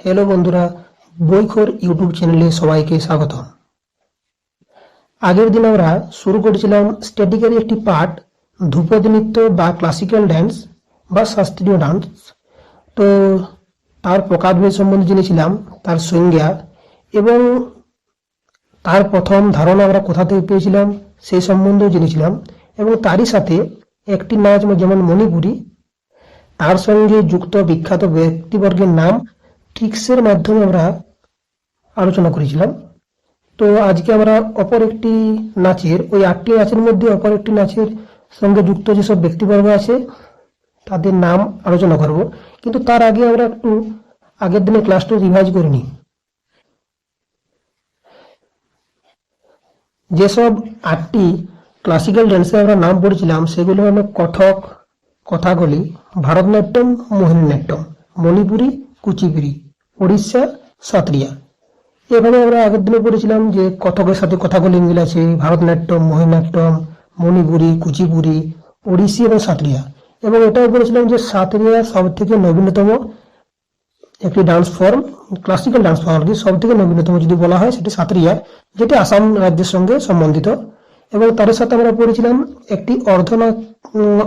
Hello বন্ধুরা, বইখোর YouTube চ্যানেলে সবাইকে স্বাগত আগের দিন আমরা শুরু করেছিলাম স্ট্যাটিকের একটি পার্ট ধ্রুপদ নৃত্য বা ক্লাসিক্যাল ড্যান্স বা শাস্ত্রীয় ডান্স তো তার প্রকারভেদ সম্বন্ধে জেনেছিলাম, তার সংজ্ঞা এবং তার প্রথম ধারণা আমরা কোথা থেকে পেয়েছিলাম সেই সম্বন্ধেও জেনেছিলাম এবং তারই সাথে একটি নাচ যেমন মণিপুরী, তার সঙ্গে যুক্ত বিখ্যাত ব্যক্তিবর্গের নাম ট্রিক্সের মাধ্যমে আমরা আলোচনা করেছিলাম। তো আজকে আমরা অপর একটি নাচের, ওই আটটি নাচের মধ্যে অপর একটি নাচের সঙ্গে যুক্ত যেসব ব্যক্তিবর্গ আছে, তাদের নাম আলোচনা করব। কিন্তু তার আগে আমরা একটু আগের দিনে ক্লাসটা রিভাইজ করে নিই। যেসব আটটি ক্লাসিক্যাল ড্যান্সের আমরা নাম পড়েছিলাম, সেগুলো হলো কথক কথাকলি ভারতনাট্যম, মোহিনীনাট্যম, মণিপুরি, কুচিপুড়ি। উড়িষ্যা সাত্রিয়া। এভাবে আমরা আগের দিনে পড়েছিলাম যে কথকের সাথে কথাকলি মিল আছে, ভারতনাট্যম মোহিনীনাট্যম মণিপুরি কুচিপুরি ওড়িশি এবং সাত্রিয়া। এবং এটাও বলেছিলাম যে সাত্রিয়া সব থেকে নবীনতম একটি dance form classical dance form আর কি সব থেকে নবীনতম যদি বলা হয় সেটি সাত্রিয়া, যেটি আসাম রাজ্যের সঙ্গে সম্বন্ধিত। এবং তার সাথে আমরা পড়েছিলাম একটি অর্ধনাথ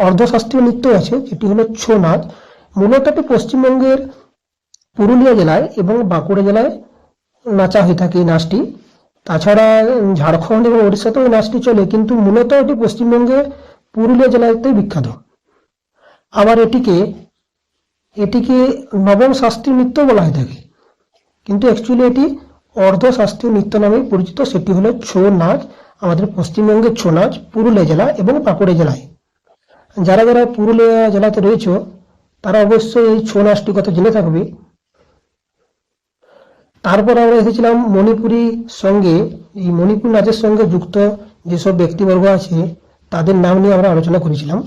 অর্ধশাস্ত্রীয় নৃত্য আছে, যেটি হলো ছৌ নাচ। মূলত পশ্চিমবঙ্গের পুরুলিয়া জেলায় এবং বাঁকুড়া জেলায় নাচা হয়ে থাকে এই নাচটি। তাছাড়া ঝাড়খণ্ড এবং ওড়িশাতেও এই নাচটি চলে, কিন্তু মূলত এটি পশ্চিমবঙ্গে পুরুলিয়া জেলাতে বিখ্যাত। আবার এটিকে এটিকে নবম শাস্ত্রীয় নৃত্য বলা হয়ে থাকে। কিন্তু অ্যাকচুয়ালি এটি অর্ধ শাস্ত্রীয় নৃত্য নামে পরিচিত। সেটি হলো ছৌ নাচ, আমাদের পশ্চিমবঙ্গের ছৌ নাচ, পুরুলিয়া জেলা এবং বাঁকুড়া জেলায়। যারা যারা পুরুলিয়া জেলাতে রয়েছে, তারা অবশ্যই এই ছৌ নাচটির কথা জেনে থাকবে। তারপর আমরা এসেছিলাম মণিপুরি সঙ্গে। এই মণিপুর নাচের সঙ্গে যুক্ত যেসব ব্যক্তিবর্গ আছে, তাদের নাম নিয়ে আমরা আলোচনা করেছিলাম।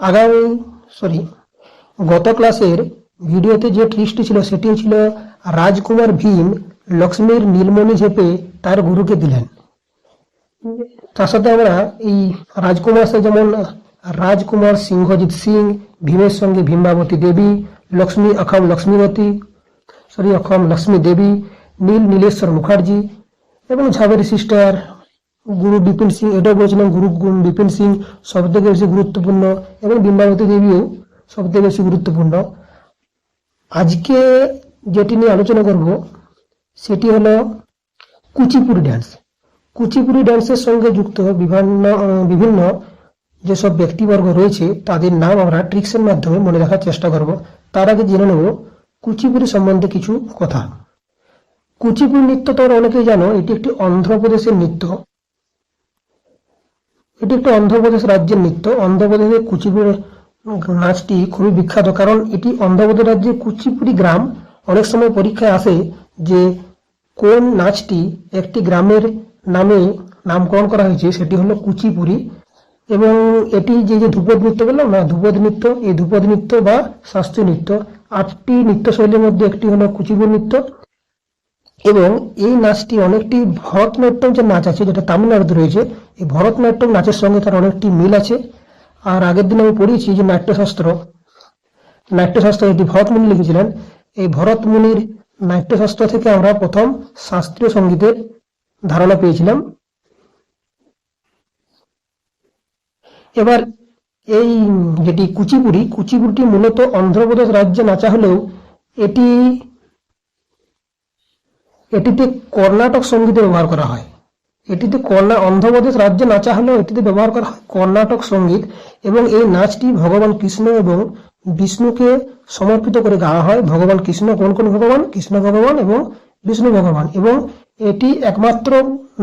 আগামী সরি গত ক্লাসের ভিডিওতে যে ট্রিক্সটি ছিল, সেটি ছিল রাজকুমার ভীম, লক্ষ্মীর নীলমণি ঝেপে তার গুরুকে দিলেন। তার সাথে আমরা এই রাজকুমার যেমন, রাজকুমার সিংহজিৎ সিং, ভীমের সঙ্গে ভীমবাবতী দেবী, লক্ষ্মী, অখম লক্ষ্মীবতী সরি অখম লক্ষ্মী দেবী নীল নীলেশ্বর মুখার্জি এবং ঝাবেরি সিস্টার গুরু বিপিন সিং এটাও বলেছিলাম গুরু বিপিন সিং সব থেকে বেশি গুরুত্বপূর্ণ, এবং বিম্বাবতী দেবীও সব থেকে বেশি গুরুত্বপূর্ণ। আজকে যেটি নিয়ে আলোচনা করব, সেটি হলো কুচিপুরি ড্যান্স কুচিপুরি ড্যান্সের সঙ্গে যুক্ত বিভিন্ন বিভিন্ন যেসব ব্যক্তিবর্গ রয়েছে, তাদের নাম আমরা ট্রিক্সের মাধ্যমে মনে রাখার চেষ্টা করব। তার আগে জেনে নেব কুচিপুরি সম্বন্ধে কিছু কথা। কুচিপুরি নৃত্য তোমরা অনেকেই জানো, এটি একটি অন্ধ্রপ্রদেশের নৃত্য। এটি একটি অন্ধ্রপ্রদেশ রাজ্যের নৃত্য। অন্ধ্রপ্রদেশের কুচিপুরি নাচটি খুবই বিখ্যাত, কারণ এটি অন্ধ্রপ্রদেশ রাজ্যের কুচিপুরি গ্রাম অনেক সময় পরীক্ষায় আসে যে কোন নাচটি একটি গ্রামের নামে নামকরণ করা হয়েছে, সেটি হলো কুচিপুরি এবং এটি যে যে ধ্রুপদ নৃত্য বললাম না, ধ্রুপদ নৃত্য, এই ধ্রুপদ নৃত্য বা শাস্ত্রীয় নৃত্য আটটি নৃত্যশৈলীর মধ্যে একটি হলো কুচিপুরি নৃত্য এবং এই নাচটি অনেকটি ভরতনাট্যম যে নাচ আছে, যেটা তামিলনাড়ুতে রয়েছে, এই ভরতনাট্যম নাচের সঙ্গে তার অনেকটি মিল আছে। আর আগের দিন আমি পড়িয়েছি যে নাট্যশাস্ত্র নাট্যশাস্ত্র এটি ভরতমুনি লিখেছিলেন। এই ভরতমুনির নাট্যশাস্ত্র থেকে আমরা প্রথম শাস্ত্রীয় সঙ্গীতের ধারণা পেয়েছিলাম। এবার এই যেটি কুচিপুড়ি, কুচিপুড়িটি মূলত অন্ধ্রপ্রদেশ রাজ্যে নাচা হলেও এটি, এটিতে কর্ণাটক সঙ্গীতে ব্যবহার করা হয়। এটিতে কর্ণা, অন্ধ্রপ্রদেশ রাজ্যে নাচা হলেও এটিতে ব্যবহার করা হয় কর্ণাটক সংগীত এবং এই নাচটি ভগবান কৃষ্ণ এবং বিষ্ণুকে সমর্পিত করে গাওয়া হয়। ভগবান কৃষ্ণ কোন কোন ভগবান? কৃষ্ণ ভগবান এবং বিষ্ণু ভগবান এবং এটি একমাত্র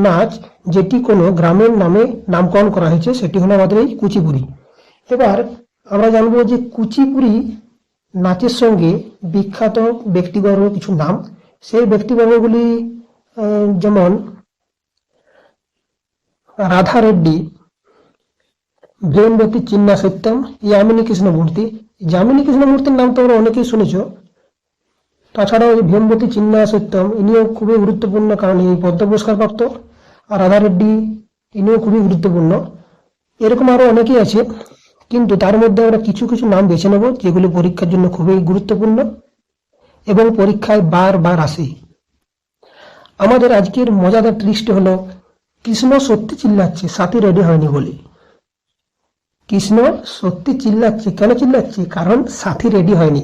নাচ যেটি কোনো গ্রামের নামে নামকরণ করা হয়েছে, সেটি হলো আমাদের এই কুচিপুরি এবার আমরা জানব যে কুচিপুরি নাচের সঙ্গে বিখ্যাত ব্যক্তিবর্গ কিছু নাম। সেই ব্যক্তিবর্গগুলি যেমন রাধা রেড্ডি ভীমবতী চিন্না সত্যম ইয়ামিনী কৃষ্ণমূর্তি। যামিনী কৃষ্ণমূর্তির নাম তোমরা অনেকেই শুনেছ। তাছাড়াও যে ভীমবতী চিন্না সত্যম ইনিও খুবই গুরুত্বপূর্ণ কারণ এই পদ্ম পুরস্কার প্রাপ্ত আর রাধা রেড্ডি, ইনিও খুবই গুরুত্বপূর্ণ। এরকম আরও অনেকেই আছে। কিন্তু তার মধ্যে আমরা কিছু কিছু নাম বেছে নেব, যেগুলি পরীক্ষার জন্য খুবই গুরুত্বপূর্ণ এবং পরীক্ষায় বারবার আসে। আমাদের আজকের মজাদার ট্রিস্ট হলো, কৃষ্ণ সত্যি চিল্লাচ্ছে, সাথী রেডি হয়নি বলে। কৃষ্ণ সত্যি চিল্লাচ্ছে, কেন চিল্লাচ্ছে? কারণ সাথী রেডি হয়নি।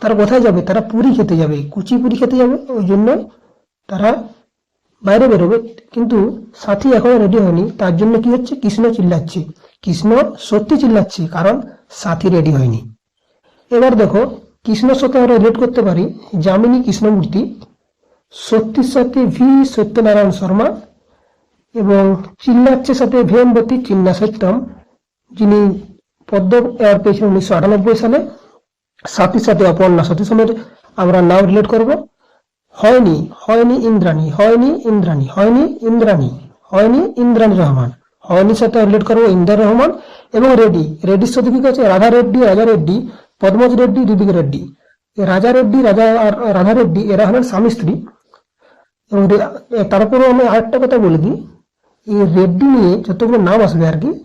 তারা কোথায় যাবে? তারা পুরী খেতে যাবে। কুচি পুরি খেতে যাবে, ওই জন্য তারা বাইরে বেরোবে। কিন্তু সাথী এখনও রেডি হয়নি, তার জন্য কি হচ্ছে? কৃষ্ণ চিল্লাচ্ছে। কৃষ্ণ সত্যি চিল্লাচ্ছে, কারণ সাথী রেডি হয়নি। এবার দেখো, কৃষ্ণর সাথে আমরা রিলেট করতে পারি যামিনী কৃষ্ণমূর্তি, সত্যির সাথে ভি সত্যনারায়ণ শর্মা এবং চিল্লাচ্ছে সাথে ভেমবতী চিন্না সত্যম যিনি পদ্ম অ্যাওয়ার্ড পেয়েছিলেন উনিশশো আটানব্বই সালে। সাথীর সাথে অপর্ণা সতীসমের আমরা নাম রিলেট করব। হয়নি হয়নি ইন্দ্রাণী হয়নি ইন্দ্রাণী হয়নি ইন্দ্রাণী হয়নি ইন্দ্রাণী রহমান। হয়নির সাথে রিলেট করব, ইন্দ্রা রহমান এবং রেড্ডি। রেড্ডির সাথে কি আছে রাধা রেড্ডি, রাজা রেড্ডি, পদ্মজ রেড্ডি ঋতিকা রেড্ডি। রাজা রেড্ডি, রাজা আর রাধা রেড্ডি, এরা হলেন স্বামী স্ত্রী। এবং রে- তারপরে আমি আরেকটা কথা বলে দিই। এই রেড্ডি নিয়ে যতগুলো নাম আসবে আর কি,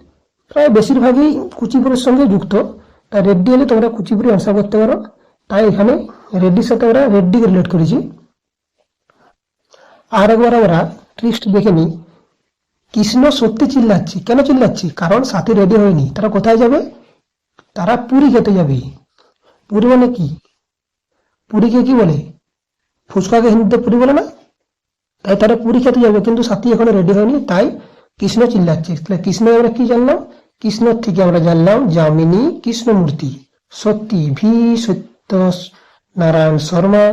প্রায় বেশিরভাগই কুচিপুরের সঙ্গে যুক্ত। তাই রেড্ডি হলে তোমরা কুচিপুরি অ্যান্সার করতে পারো। তাই এখানে রেড্ডির সাথে আমরা রেড্ডিকে রিলেট করেছি। আর একবার আমরা ট্রিস্ট দেখে নিই। কৃষ্ণ সত্যি চিল্লাচ্ছে? কেন চিল্লাচ্ছে? কারণ সাথে রেডি হয়নি। তারা কোথায় যাবে? তারা পুরী খেতে যাবে। পুরী মানে কি? পুরীকে কি বলে? ফুচকাকে হিন্দিতে পুরী বলে না? তাই তারা পুরী খেতে যাবে, কিন্তু সাথী এখনও রেডি হয়নি, তাই কৃষ্ণ চিল্লাচ্ছে। তাহলে কৃষ্ণ আমরা কি জানলাম? কৃষ্ণ থেকে আমরা জানলাম যামিনী কৃষ্ণমূর্তি। সত্যি ভি সত্য নারায়ণ শর্মা।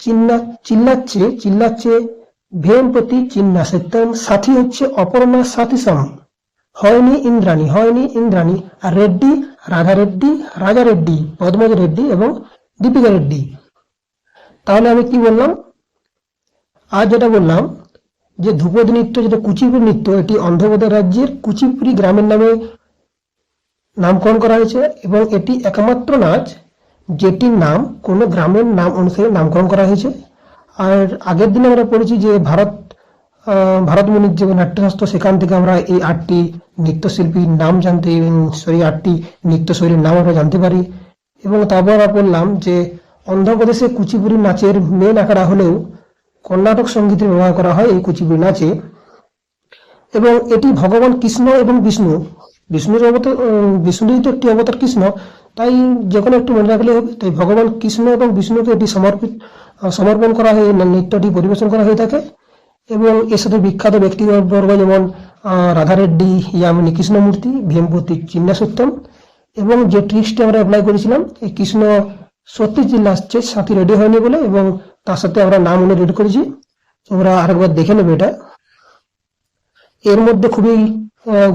চিল্লা চিল্লাচ্ছে চিল্লাচ্ছে ভেমপতি চিন্না সত্যম সাথী হচ্ছে অপর্ণা সাথী সম হয়নি ইন্দ্রাণী হয়নি ইন্দ্রাণী আর রেড্ডি, রাধা রেড্ডি, রাজা রেড্ডি, পদ্মজ রেড্ডি এবং দীপিকা রেড্ডি। তাহলে আমি কি বললাম? আর যেটা বললাম, যে ধ্রুপদী নৃত্য, যেটা কুচিপুড়ি নৃত্য, এটি অন্ধ্রপ্রদেশ রাজ্যের কুচিপুরি গ্রামের নামে নামকরণ করা হয়েছে এবং এটি একমাত্র নাচ যেটির নাম কোনো গ্রামের নাম অনুসারে নামকরণ করা হয়েছে। আর আগের দিনে আমরা পড়েছি যে ভারত ভারতমণির যে নাট্যশাস্ত্র, সেখান থেকে আমরা এই আটটি নৃত্যশিল্পীর নাম জানতে সরি, আটটি নৃত্যশৈলীর নাম আমরা জানতে পারি। এবং তারপর আমরা বললাম যে অন্ধ্রপ্রদেশে কুচিপুড়ি নাচের মেন আখড়া হলেও কর্ণাটক সঙ্গীতের ব্যবহার করা হয় এই কুচিপুড়ি নাচে। এবং এটি ভগবান কৃষ্ণ এবং বিষ্ণু, বিষ্ণুর অবতার বিষ্ণুরই তো একটি অবতার কৃষ্ণ, তাই যে কোনো একটু মনে রাখলে তাই ভগবান কৃষ্ণ এবং বিষ্ণুকে এটি সমর্পিত সমর্পণ করা হয়ে নৃত্যটি পরিবেশন করা হয়ে থাকে। এবং এর সাথে বিখ্যাত ব্যক্তিবর্গ যেমন রাধা রেড্ডি ইয়ামিনী কৃষ্ণমূর্তি, ভীমপতি চিন্নাসুত্তম এবং যে ট্রিক্সটি আমরা অ্যাপ্লাই করেছিলাম, এই কৃষ্ণ সত্যি চিল্লাচ্ছে সাথে রেডি হয়নি বলে এবং তার সাথে আমরা নাম উনি রেডি করেছি। তোমরা আরেকবার দেখে নেবে এটা। এর মধ্যে খুবই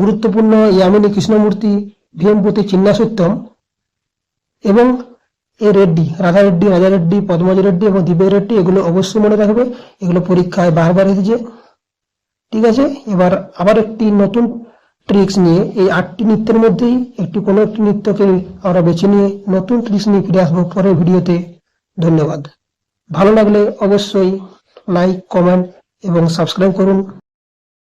গুরুত্বপূর্ণ ইয়ামিনী কৃষ্ণমূর্তি, ভীমপতি চিন্নাসুত্তম এবং এই রেড্ডি, রাধা রেড্ডি, রাজা রেড্ডি, পদ্মজ রেড্ডি এবং দিব্য রেড্ডি, এগুলো অবশ্যই মনে রাখবে। এগুলো পরীক্ষায় বারবার এসেছে। ঠিক আছে? এবার আবার একটি নতুন ট্রিক্স নিয়ে, এই আটটি নৃত্যের মধ্যেই একটি কোনো একটি নৃত্যকে আমরা বেছে নিয়ে নতুন ট্রিক্স নিয়ে ফিরে আসব পরের ভিডিওতে। ধন্যবাদ। ভালো লাগলে অবশ্যই লাইক কমেন্ট এবং সাবস্ক্রাইব করুন।